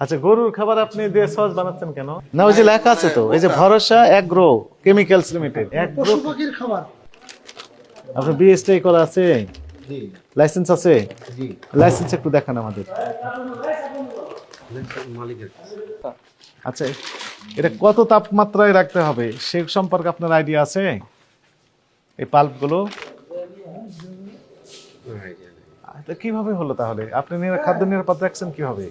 আচ্ছা গরুর খাবার আপনি দিয়ে সস বানাচ্ছেন কেন? না ওই যে লেখা আছে তো এই যে ভরসা অ্যাগ্রো কেমিক্যালস লিমিটেড পশু পাখির খাবার। আপনার বিএসটাই করা আছে? জি। লাইসেন্স আছে? জি। লাইসেন্স একটু দেখান আমাদের। আচ্ছা এটা কত তাপমাত্রায় রাখতে হবে? সে সম্পর্কে আপনার আইডিয়া আছে? এই পাল্পগুলো? এটা কীভাবে হলো তাহলে? আপনি খাদ্য নিরাপদ রাখছেন কীভাবে?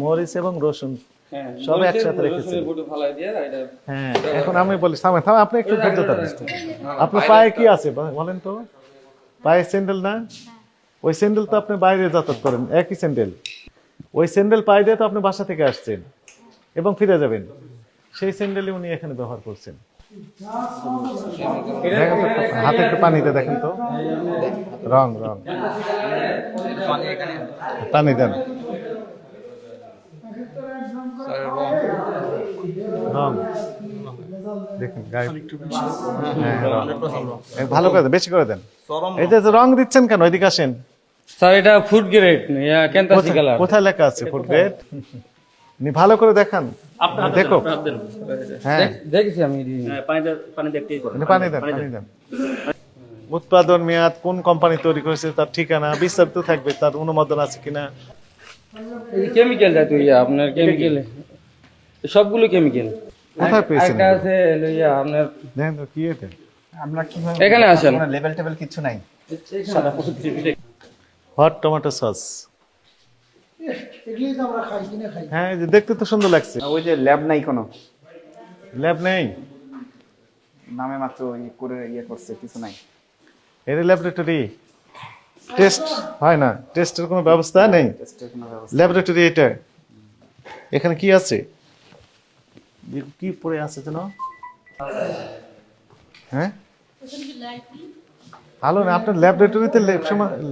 মরিচ এবং রসুন হ্যাঁ, সব একসাথে এটা হ্যাঁ এখন আমি বলি থামেন থামেন আপনি একটু ধৈর্য ধরেন। আপনার পায়ে কি আছে? বলেন তো। পায়ে স্যান্ডেল না? ওই স্যান্ডেল তো আপনি বাইরে যাতায়াত করেন একই স্যান্ডেল। ওই স্যান্ডেল পায়ে দিয়ে তো আপনি বাসা থেকে আসছেন এবং ফিরে যাবেন। সেই স্যান্ডেলই উনি এখানে ব্যবহার করছেন। হাতে একটু পানিতে দেখেন তো। রং রং। পানি দেন। রং। দেখুন হ্যাঁ, ভালো করে দেন বেশি করে দেন। এই যে রং দিচ্ছেন কেন? ওইদিকে আসেন। স্যার এটা ফুড গ্রেড ক্যান্টাসি কোথায়- কালার কোথায় লেখা আছে ফুড গ্রেড নি ভালো করে দেখান। দেখো। হ্যাঁ। দেখেছি আমি করে। নি পানি দেন পানি দেন। উৎপাদন মেয়াদ কোন কোম্পানি তৈরি করেছে তার ঠিকানা বিস্তারিত থাকবে তার অনুমোদন আছে কিনা? কেমিক্যাল ইয়া আপনার কেমিক্যাল সবগুলো কেমিক্যাল কোথায় পেয়েছেন একটা আছে হলো ইয়া আপনার দেখেন তো কি এটা? আমরা কীভাবে এখানে আসেন। লেভেল টেবিল কিছু নাই। হট টমেটো সস এগুলোই তো আমরা খাই কিনে খাই হ্যাঁ যে দেখতে তো সুন্দর লাগছে। ওই যে ল্যাব নাই কোনো? ল্যাব নেই? নামে মাত্র ইয়ে করে ইয়ে করছে কিছু নাই। এর ল্যাবরেটরি টেস্ট হয় না টেস্টের কোনো ব্যবস্থা নেই? টেস্টের কোনো ব্যবস্থা ল্যাবরেটরি এটা। এখানে কি আছে? কি পড়ে আছে যেন? হ্যাঁ? ভালো না আপনার ল্যাবরেটরিতে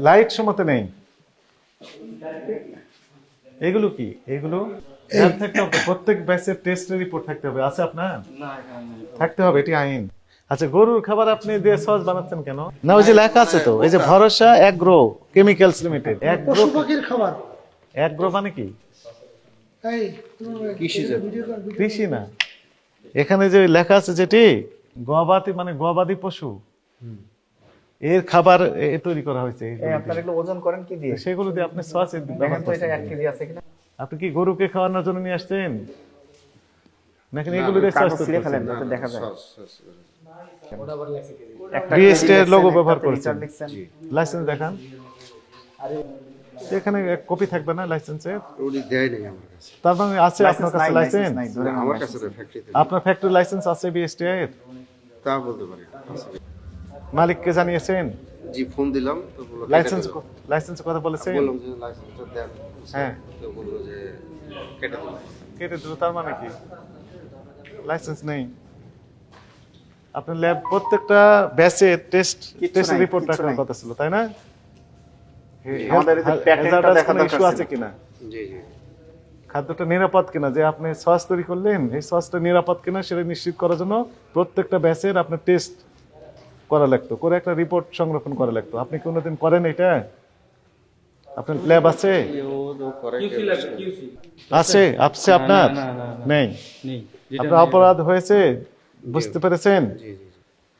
লাইট সময়তে নেই। এগুলো কি? এগুলো? থাকতে হবে প্রত্যেক ব্যাচের টেস্টের রিপোর্ট থাকতে হবে। আছে আপনার? থাকতে হবে এটি আইন। আচ্ছা গরুর খাবার আপনি দিয়ে সস বানাচ্ছেন কেন? না ওই যে লেখা আছে তো এই যে ভরসা অ্যাগ্রো কেমিক্যালস লিমিটেড অ্যাগ্রো পাখির খাবার। অ্যাগ্রো মানে কি? কর কৃষি না। এখানে যে লেখা আছে যেটি গবাদি মানে গবাদি পশু। এর খাবার তৈরি করা হয়েছে এগুলো আপনারা এগুলো ওজন করেন কি দিয়ে? সেগুলো দিয়ে আপনি সস দেখেন তো এটা এক কেজি আছে কিনা? আপনি কি গরুকে খাওয়ানোর জন্য নিয়ে আসছেন? নাকি এগুলো দিয়ে সস ফেলেন যাতে দেখা যায়। এর logo ব্যবহার করেছেন। লাইসেন্স দেখান। এখানে কপি থাকবে না লাইসেন্সের উনি দেয় নাই আমার কাছে। তার মানে আছে আপনার কাছে লাইসেন্স আমার কাছে আপনার ফ্যাক্টরি লাইসেন্স আছে বিএসটি এর তা বলতে পারি। মালিককে জানিয়েছেন? জি ফোন দিলাম লাইসেন্স। লাইসেন্স কথা বলেছেন? বললাম যে লাইসেন্সটা দেন। হ্যাঁ। তো বলল যে কেটে দিলাম কেটে দিল তার মানে কি? লাইসেন্স নেই। আপনার ল্যাব প্রত্যেকটা ব্যাচে টেস্ট টেস্ট রিপোর্ট রাখার কথা ছিল তাই না? আমাদের এই যে প্যাকেটটা দেখা দরকার ইস্যু ছিল। আছে কিনা? জি জি। খাদ্যটা নিরাপদ কিনা? যে আপনি সস তৈরি করলেন এই সসটা নিরাপদ কিনা সেটা নিশ্চিত করার জন্য প্রত্যেকটা ব্যাচের আপনার টেস্ট করা লাগতো করে একটা রিপোর্ট সংরক্ষণ করা লাগতো। আপনি কোনোদিন করেন এটা? আপনার ল্যাব আছে? আছে আছে আপনার। নেই। আপনার অপরাধ হয়েছে? বুঝতে পেরেছেন?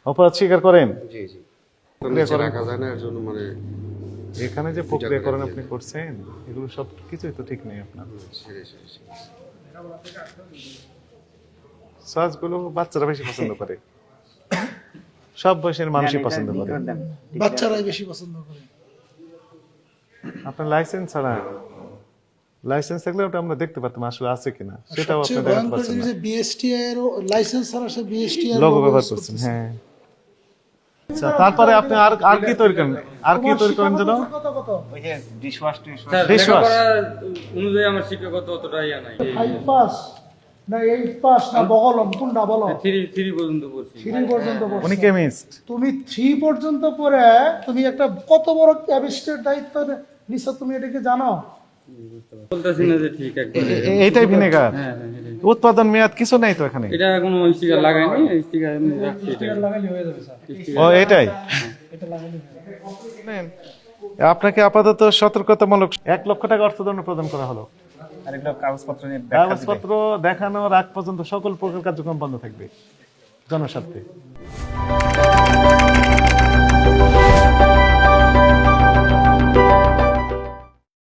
অপরাধ স্বীকার করেন? জি জি। তো নিচে রাখা যায় না এর জন্য মানে এখানে যে প্রক্রিয়াকরণ আপনি করছেন এগুলো সব কিছুই তো ঠিক নেই আপনার। সসগুলো বাচ্চারা বেশি পছন্দ করে। সব বয়সের মানুষই পছন্দ করে। বাচ্চারাই বেশি পছন্দ করে। আপনার লাইসেন্স ছাড়া লাইসেন্স থাকলে ওটা আমরা দেখতে পারতাম আসলে আছে কিনা সেটাও আপনি দেখাতে ভয়ঙ্কর না। যে বিএসটি এর লাইসেন্স ছাড়া সে বিএসটি এর লোগো ব্যবহার করছেন হ্যাঁ। আচ্ছা তারপরে আপনি আর আর কি তৈরি করেন? আর কি তৈরি করেন যেন? কত কত? ওই যে ডিশওয়াশ টিশওয়াশ। লেখাপড়া অনুযায়ী আমার শিক্ষাগত অতটা ইয়া নাই। পাস না এইট পাস না বগলম কোনটা বলো? থ্রি থ্রি পর্যন্ত পড়ছি। থ্রি পর্যন্ত উনি কেমিস্ট। তুমি থ্রি পর্যন্ত পড়ে তুমি একটা কত বড় দায়িত্ব নিছো তুমি এটাকে জানো বলতেছি না যে ঠিক একবারে এইটাই ভিনেগার। হ্যাঁ হ্যাঁ। উৎপাদন মেয়াদ কিছু নেই তো এখানে? এটা কোনো স্টিকার লাগাইনি স্টিকার এমনি রাখছি এটা লাগাইলে হয়ে যাবে স্যার। ও এটাই। আপনাকে আপাতত সতর্কতামূলক এক লক্ষ টাকা অর্থদণ্ড প্রদান করা হলো। কাগজপত্র দেখানোর আগ পর্যন্ত সকল প্রকার কার্যক্রম বন্ধ থাকবে। জনস্বার্থে।